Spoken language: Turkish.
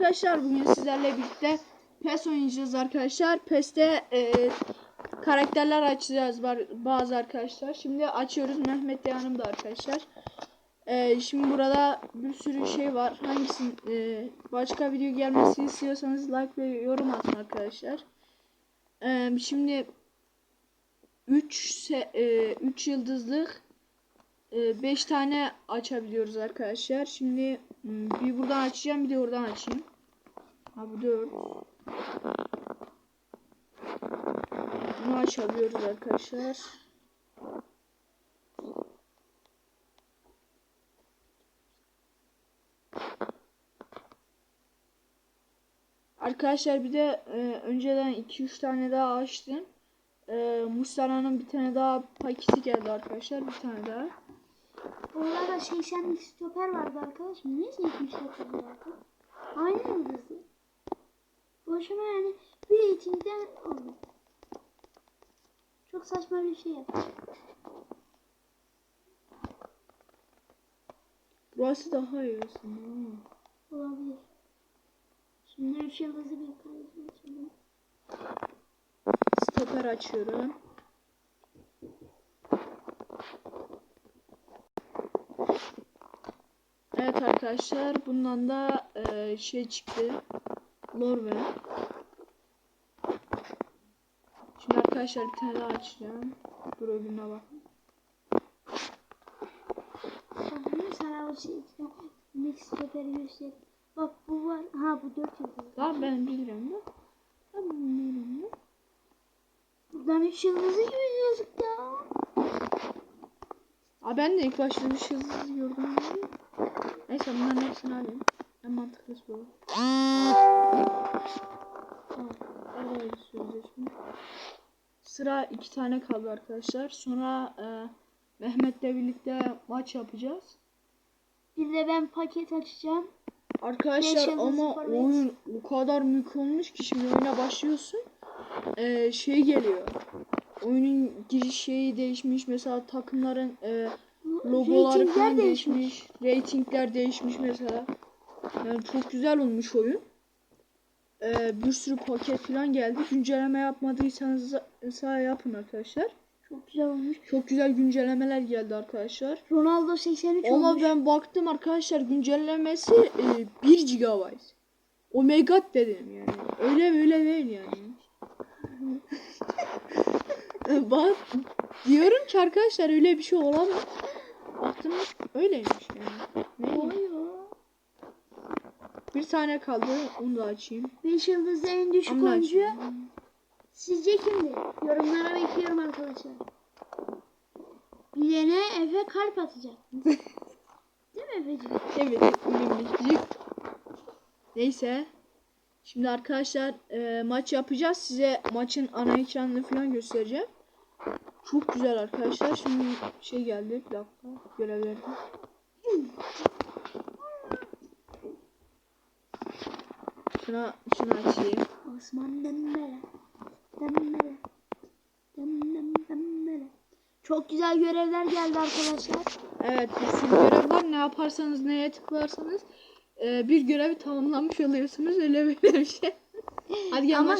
arkadaşlar bugün sizlerle birlikte PES oynayacağız arkadaşlar. PES'te e, karakterler açacağız bazı arkadaşlar. Şimdi açıyoruz. Mehmet de yanımda arkadaşlar. E, şimdi burada bir sürü şey var. Hangisini e, başka video gelmesi istiyorsanız like ve yorum atın arkadaşlar. E, şimdi 3 3 yıldızlık 5 tane açabiliyoruz arkadaşlar. Şimdi hmm, bir buradan açacağım bir de oradan açayım. Ha bu 4. Bunu açabiliyoruz arkadaşlar. Arkadaşlar bir de e, önceden 2-3 tane daha açtım. E, Mustara'nın bir tane daha paketi geldi arkadaşlar. Bir tane daha. Orada 80'lik stoper vardı arkadaşım. Ne 70 stoper vardı? Aynı yıldızı. Boşuna yani bir reytingden oldu. Çok saçma bir şey yaptı. Burası daha iyi aslında. Olabilir. Şimdi 3 yıldızı bir kardeşim açalım. Stoper açıyorum. Evet arkadaşlar bundan da e, şey çıktı. Lorve. Şimdi arkadaşlar bir tane daha açacağım. Dur öbürüne bak. Sonra sana o şey göster. Bak bu var. Ha bu 4 yıldız. Tamam ben bilirim de. Ben bilirim de. Buradan 3 yıldızı gibi gözüktü ya. Aa ben de ilk başta bir şey gördüm. Neyse bunların hepsini alayım. Sıra iki tane kaldı arkadaşlar. Sonra e, Mehmet'le birlikte maç yapacağız. Bir de ben paket açacağım. Beş Arkadaşlar yıldız ama forvet. oyun o kadar mük olmuş ki şimdi oyuna başlıyorsun. E, şey geliyor. Oyunun giriş şeyi değişmiş. Mesela takımların e, logoları Ratingler falan değişmiş. değişmiş. Ratingler değişmiş mesela. Yani çok güzel olmuş oyun. Ee, bir sürü paket falan geldi. Güncelleme yapmadıysanız yapın arkadaşlar. Çok güzel olmuş. Çok güzel güncellemeler geldi arkadaşlar. Ronaldo 83 Ama olmuş. ben baktım arkadaşlar güncellemesi e, 1 GB. O megat dedim yani. Öyle böyle değil yani. Bak diyorum ki arkadaşlar öyle bir şey olamaz. Baktım öyleymiş yani. Ne? Oyo. Bir tane kaldı onu da açayım. 5 yıldızlı en düşük Onu da oyuncu açayım. sizce kimdir? Yorumlara bekliyorum arkadaşlar. Bilene Efe kalp atacak. Değil mi Efeciğim? Evet ünlümlük. Neyse. Şimdi arkadaşlar e, maç yapacağız. Size maçın ana ekranını falan göstereceğim. Çok güzel arkadaşlar. Şimdi şey geldi. Bir dakika. Görevlerde. Şuna, şunu açayım. Osman Dembele. Dembele. Dem dem Dembele. Çok güzel görevler geldi arkadaşlar. Evet bir sürü görev var. Ne yaparsanız neye tıklarsanız e, bir görevi tamamlamış oluyorsunuz. Öyle böyle bir şey. Hadi gel Ama